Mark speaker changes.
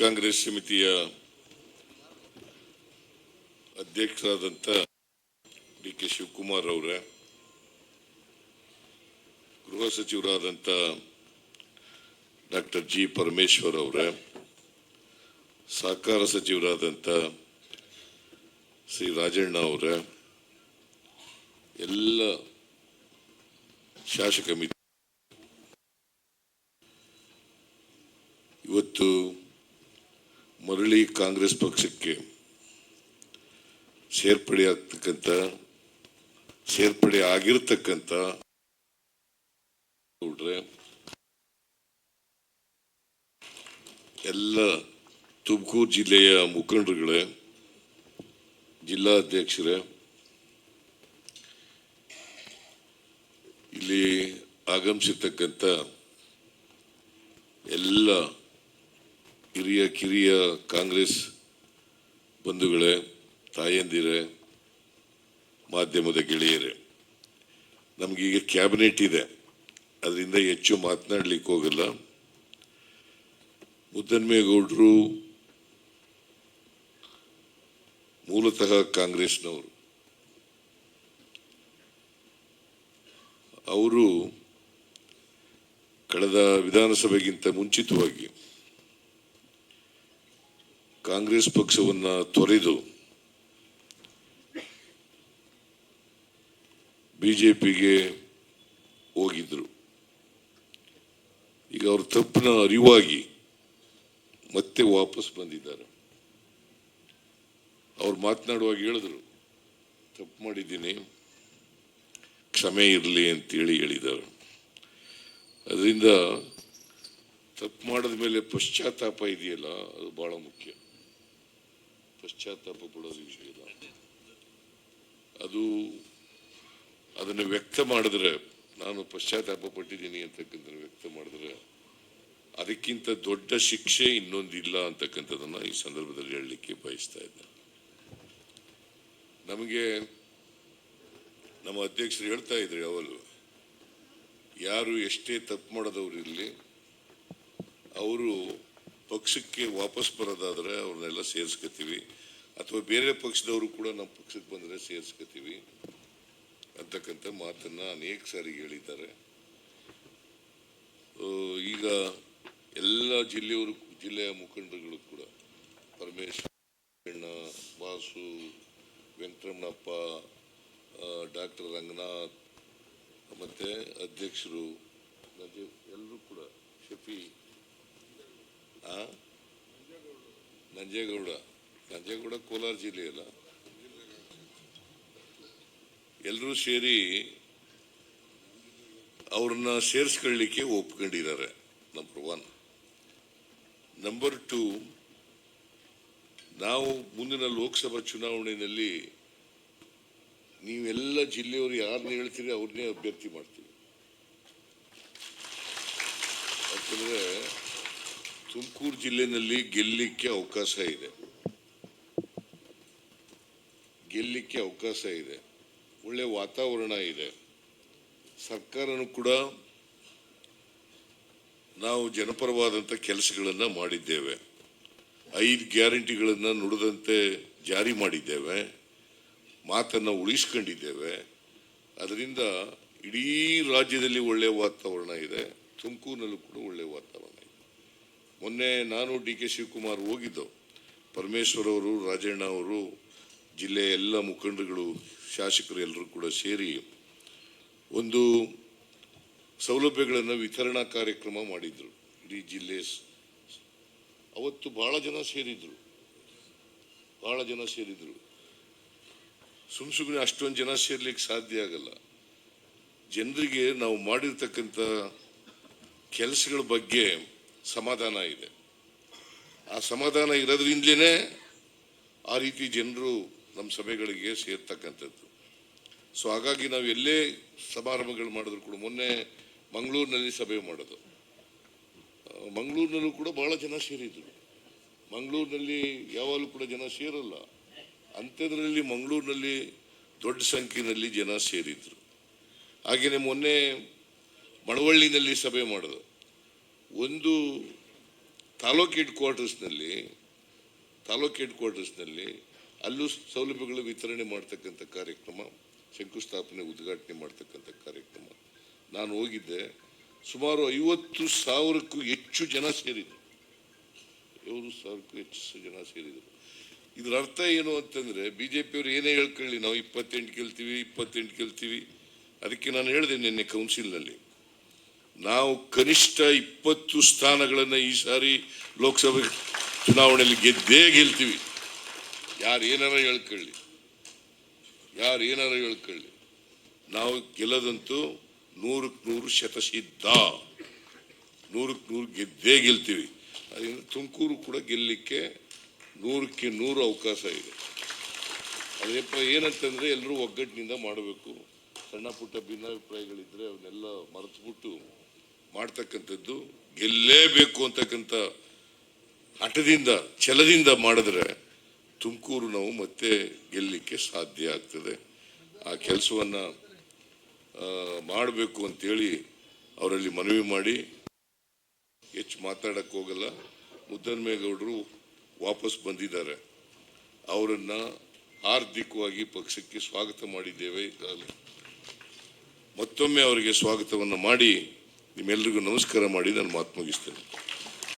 Speaker 1: ಕಾಂಗ್ರೆಸ್ ಸಮಿತಿಯ ಅಧ್ಯಕ್ಷರಾದಂಥ D K Shivakumar ಅವರ, ಗೃಹ ಸಚಿವರಾದಂಥ ಡಾಕ್ಟರ್ ಜಿ ಪರಮೇಶ್ವರ್ ಅವರ, ಸಹಕಾರ ಸಚಿವರಾದಂಥ ಶ್ರೀ ರಾಜಣ್ಣ ಅವರ, ಎಲ್ಲ ಶಾಸಕ ಮಿತ್ರ ಇವತ್ತು ಮರಳಿ ಕಾಂಗ್ರೆಸ್ ಪಕ್ಷಕ್ಕೆ ಸೇರ್ಪಡೆ ಆಗ್ತಕ್ಕಂಥ, ಸೇರ್ಪಡೆ ಆಗಿರ್ತಕ್ಕಂಥ ಎಲ್ಲ ತುಮಕೂರು ಜಿಲ್ಲೆಯ ಮುಖಂಡರುಗಳೇ, ಜಿಲ್ಲಾಧ್ಯಕ್ಷರೇ, ಇಲ್ಲಿ ಆಗಮಿಸಿರ್ತಕ್ಕಂಥ ಎಲ್ಲ ಹಿರಿಯ ಕಿರಿಯ ಕಾಂಗ್ರೆಸ್ ಬಂಧುಗಳೇ, ತಾಯಂದಿರೇ, ಮಾಧ್ಯಮದ ಗೆಳೆಯರೇ ನಮಗೀಗ ಕ್ಯಾಬಿನೆಟ್ ಇದೆ. ಅದರಿಂದ ಹೆಚ್ಚು ಮಾತನಾಡ್ಲಿಕ್ಕೆ ಹೋಗಲ್ಲ. ಮುದ್ದನ್ಮೇಗೌಡರು ಮೂಲತಃ ಕಾಂಗ್ರೆಸ್ನವರು. ಅವರು ಕಳೆದ ವಿಧಾನಸಭೆಗಿಂತ ಮುಂಚಿತವಾಗಿ ಕಾಂಗ್ರೆಸ್ ಪಕ್ಷವನ್ನ ತೊರೆದು ಬಿಜೆಪಿಗೆ ಹೋಗಿದ್ರು. ಈಗ ಅವರು ತಪ್ಪಿನ ಅರಿವಾಗಿ ಮತ್ತೆ ವಾಪಸ್ ಬಂದಿದ್ದಾರೆ. ಅವ್ರು ಮಾತನಾಡುವಾಗ ಹೇಳಿದ್ರು, ತಪ್ಪು ಮಾಡಿದ್ದೀನಿ, ಕ್ಷಮೆ ಇರಲಿ ಅಂತೇಳಿ ಹೇಳಿದ್ದಾರೆ. ಅದರಿಂದ ತಪ್ಪು ಮಾಡಿದ ಮೇಲೆ ಪಶ್ಚಾತ್ತಾಪ ಇದೆಯಲ್ಲ, ಅದು ಭಾಳ ಮುಖ್ಯ. ಪಶ್ಚಾತ್ತಾಪ ಪಡೋದು ವಿಷಯ ಅದು ಅದನ್ನು ವ್ಯಕ್ತ ಮಾಡಿದ್ರೆ ನಾನು ಪಶ್ಚಾತ್ತಾಪ ಪಟ್ಟಿದ್ದೀನಿ ಅಂತಕ್ಕಂಥ ವ್ಯಕ್ತ ಮಾಡಿದ್ರೆ ಅದಕ್ಕಿಂತ ದೊಡ್ಡ ಶಿಕ್ಷೆ ಇನ್ನೊಂದಿಲ್ಲ ಅಂತಕ್ಕಂಥದ್ದನ್ನು ಈ ಸಂದರ್ಭದಲ್ಲಿ ಹೇಳಲಿಕ್ಕೆ ಬಯಸ್ತಾ ಇದ್ದೆ. ನಮಗೆ ನಮ್ಮ ಅಧ್ಯಕ್ಷರು ಹೇಳ್ತಾ ಇದ್ರು ಯಾವಲ್ಲೂ ಯಾರು ಎಷ್ಟೇ ತಪ್ಪು ಮಾಡೋದವ್ರು ಇರಲಿ, ಅವರು ಪಕ್ಷಕ್ಕೆ ವಾಪಸ್ ಬರೋದಾದ್ರೆ ಅವ್ರನ್ನೆಲ್ಲ ಸೇರಿಸ್ಕೊತೀವಿ ಅಥವಾ ಬೇರೆ ಪಕ್ಷದವರು ಕೂಡ ನಮ್ಮ ಪಕ್ಷಕ್ಕೆ ಬಂದರೆ ಸೇರಿಸ್ಕೊತೀವಿ ಅಂತಕ್ಕಂಥ ಮಾತನ್ನು ಅನೇಕ ಸಾರಿ ಹೇಳಿದ್ದಾರೆ ಈಗ ಎಲ್ಲ ಜಿಲ್ಲೆಯವರು ಜಿಲ್ಲೆಯ ಮುಖಂಡರುಗಳು ಕೂಡ ಪರಮೇಶ್ವರ ವಾಸು, ವೆಂಕಟರಮಣಪ್ಪ ಡಾಕ್ಟರ್ ರಂಗನಾಥ್, ಮತ್ತು ಅಧ್ಯಕ್ಷರು ಎಲ್ಲರೂ ಕೂಡ, ಶಫಿ? ನಂಜೇಗೌಡ. ನಂಜೇಗೌಡ ಕೋಲಾರ ಜಿಲ್ಲೆಯಲ್ಲ. ಎಲ್ಲರೂ ಸೇರಿ ಅವ್ರನ್ನ ಸೇರಿಸ್ಕೊಳ್ಳಿಕ್ಕೆ ಒಪ್ಕೊಂಡಿದ್ದಾರೆ ನಂಬರ್ ಒನ್ ನಂಬರ್ ಟು ನಾವು ಮುಂದಿನ ಲೋಕಸಭಾ ಚುನಾವಣೆಯಲ್ಲಿ ನೀವೆಲ್ಲ ಜಿಲ್ಲೆಯವರು ಯಾರನ್ನ ಹೇಳ್ತೀರಿ ಅವ್ರನ್ನೇ ಅಭ್ಯರ್ಥಿ ಮಾಡ್ತೀವಿ. ಯಾಕಂದ್ರೆ ತುಮಕೂರು ಜಿಲ್ಲೆನಲ್ಲಿ ಗೆಲ್ಲಿಕ್ಕೆ ಅವಕಾಶ ಇದೆ. ಗೆಲ್ಲಿಕ್ಕೆ ಅವಕಾಶ ಇದೆ. ಒಳ್ಳೆ ವಾತಾವರಣ ಇದೆ. ಸರ್ಕಾರನು ಕೂಡ ನಾವು ಜನಪರವಾದಂಥ ಕೆಲಸಗಳನ್ನು ಮಾಡಿದ್ದೇವೆ. ಐದು ಗ್ಯಾರಂಟಿಗಳನ್ನ ನುಡಿದಂತೆ ಜಾರಿ ಮಾಡಿದ್ದೇವೆ. ಮಾತನ್ನ ಉಳಿಸ್ಕೊಂಡಿದ್ದೇವೆ. ಅದರಿಂದ ಇಡೀ ರಾಜ್ಯದಲ್ಲಿ ಒಳ್ಳೆ ವಾತಾವರಣ ಇದೆ. ತುಮಕೂರಿನಲ್ಲೂ ಕೂಡ ಒಳ್ಳೆ ವಾತಾವರಣ ಇದೆ. ಮೊನ್ನೆ ನಾನು ಡಿ ಕೆ ಶಿವಕುಮಾರ್ ಹೋಗಿದ್ದು. ಪರಮೇಶ್ವರ್ ಅವರು, ರಾಜಣ್ಣ ಅವರು ಜಿಲ್ಲೆಯ ಎಲ್ಲ ಮುಖಂಡರುಗಳು, ಶಾಸಕರು ಎಲ್ಲರೂ ಕೂಡ ಸೇರಿ ಒಂದು ಸೌಲಭ್ಯಗಳನ್ನು ವಿತರಣಾ ಕಾರ್ಯಕ್ರಮ ಮಾಡಿದರು. ಇಡೀ ಜಿಲ್ಲೆ ಅವತ್ತು ಭಾಳ ಜನ ಸೇರಿದ್ರು. ಭಾಳ ಜನ ಸೇರಿದ್ರು. ಸುಮ್ ಸುಮ್ಮನೆ ಅಷ್ಟೊಂದು ಜನ ಸೇರ್ಲಿಕ್ಕೆ ಸಾಧ್ಯ ಆಗಲ್ಲ. ಜನರಿಗೆ ನಾವು ಮಾಡಿರ್ತಕ್ಕಂಥ ಕೆಲಸಗಳ ಬಗ್ಗೆ ಸಮಾಧಾನ ಇದೆ. ಆ ಸಮಾಧಾನ ಇರೋದ್ರಿಂದಲೇ ಆ ರೀತಿ ಜನರು ನಮ್ಮ ಸಭೆಗಳಿಗೆ ಸೇರ್ತಕ್ಕಂಥದ್ದು. ಸೊ ಹಾಗಾಗಿ ನಾವು ಎಲ್ಲೇ ಸಮಾರಂಭಗಳು ಮಾಡಿದ್ರು ಕೂಡ ಮೊನ್ನೆ ಮಂಗಳೂರಿನಲ್ಲಿ ಸಭೆ ಮಾಡೋದು. ಮಂಗಳೂರಿನಲ್ಲೂ ಕೂಡ ಬಹಳ ಜನ ಸೇರಿದ್ರು. ಮಂಗಳೂರಿನಲ್ಲಿ ಯಾವಾಗಲೂ ಕೂಡ ಜನ ಸೇರಲ್ಲ. ಅಂಥದ್ರಲ್ಲಿ ಮಂಗಳೂರಿನಲ್ಲಿ ದೊಡ್ಡ ಸಂಖ್ಯೆಯಲ್ಲಿ ಜನ ಸೇರಿದ್ರು. ಹಾಗೆಯೇ ಮೊನ್ನೆ ಮಳವಳ್ಳಿನಲ್ಲಿ ಸಭೆ ಮಾಡೋದು. ಒಂದು ತಾಲೂಕ್ ಹೆಡ್ ಕ್ವಾರ್ಟರ್ಸ್ನಲ್ಲಿ ತಾಲೂಕ್ ಹೆಡ್ ಕ್ವಾರ್ಟರ್ಸ್ನಲ್ಲಿ ಅಲ್ಲೂ ಸೌಲಭ್ಯಗಳ ವಿತರಣೆ ಮಾಡ್ತಕ್ಕಂಥ ಕಾರ್ಯಕ್ರಮ, ಶಂಕುಸ್ಥಾಪನೆ, ಉದ್ಘಾಟನೆ ಮಾಡ್ತಕ್ಕಂಥ ಕಾರ್ಯಕ್ರಮ. ನಾನು ಹೋಗಿದ್ದೆ, ಸುಮಾರು ಐವತ್ತು ಸಾವಿರಕ್ಕೂ ಹೆಚ್ಚು ಜನ ಸೇರಿದರು. ಐವತ್ತು ಸಾವಿರಕ್ಕೂ ಹೆಚ್ಚು ಜನ ಸೇರಿದರು. ಇದರ ಅರ್ಥ ಏನು ಅಂತಂದ್ರೆ ಪಿಯವರು ಏನೇ ಹೇಳ್ಕೊಳ್ಳಿ, ನಾವು ಇಪ್ಪತ್ತೆಂಟು ಗೆಲ್ತೀವಿ ಇಪ್ಪತ್ತೆಂಟು ಗೆಲ್ತೀವಿ ಅದಕ್ಕೆ ನಾನು ಹೇಳಿದೆ ನಿನ್ನೆ ಕೌನ್ಸಿಲ್ನಲ್ಲಿ ನಾವು ಕನಿಷ್ಠ ಇಪ್ಪತ್ತು ಸ್ಥಾನಗಳನ್ನು ಈ ಸಾರಿ ಲೋಕಸಭೆ ಚುನಾವಣೆಯಲ್ಲಿ ಗೆದ್ದೇ ಗೆಲ್ತೀವಿ. ಯಾರು ಏನಾರ ಹೇಳ್ಕೊಳ್ಳಿ. ಯಾರು ಏನಾರ ಹೇಳ್ಕೊಳ್ಳಿ. ನಾವು ಗೆಲ್ಲದಂತೂ ನೂರಕ್ಕೆ ನೂರು ಶತಸಿದ್ಧ. ನೂರಕ್ಕೆ ನೂರು ಗೆದ್ದೇ ಗೆಲ್ತೀವಿ. ಅದರಿಂದ ತುಮಕೂರು ಕೂಡ ಗೆಲ್ಲಲಿಕ್ಕೆ ನೂರಕ್ಕೆ ನೂರು ಅವಕಾಶ ಇದೆ. ಅದೇಪ್ಪ ಏನಂತಂದರೆ ಎಲ್ಲರೂ ಒಗ್ಗಟ್ಟಿನಿಂದ ಮಾಡಬೇಕು. ಸಣ್ಣ ಪುಟ್ಟ ಭಿನ್ನಾಭಿಪ್ರಾಯಗಳಿದ್ದರೆ ಅವನ್ನೆಲ್ಲ ಮರೆತುಬಿಟ್ಟು ಮಾಡ್ತಕ್ಕಂಥದ್ದು ಗೆಲ್ಲೇಬೇಕು ಅಂತಕ್ಕಂಥ ಹಠದಿಂದ, ಛಲದಿಂದ ಮಾಡಿದ್ರೆ ತುಮಕೂರು ನಾವು ಮತ್ತೆ ಗೆಲ್ಲಲಿಕ್ಕೆ ಸಾಧ್ಯ ಆಗ್ತದೆ. ಆ ಕೆಲಸವನ್ನ ಮಾಡಬೇಕು ಅಂತೇಳಿ ಅವರಲ್ಲಿ ಮನವಿ ಮಾಡಿ ಹೆಚ್ಚು ಮಾತಾಡಕ್ಕೆ ಹೋಗಲ್ಲ. ಮುದ್ದನ್ಮೇಗೌಡರು ವಾಪಸ್ ಬಂದಿದ್ದಾರೆ. ಅವರನ್ನು ಹಾರ್ದಿಕವಾಗಿ ಪಕ್ಷಕ್ಕೆ ಸ್ವಾಗತ ಮಾಡಿದ್ದೇವೆ. ಮತ್ತೊಮ್ಮೆ ಅವರಿಗೆ ಸ್ವಾಗತವನ್ನು ಮಾಡಿ ನಿಮ್ಮೆಲ್ಲರಿಗೂ ನಮಸ್ಕಾರ ಮಾಡಿ ನಾನು ಮಾತು ಮುಗಿಸ್ತೇನೆ.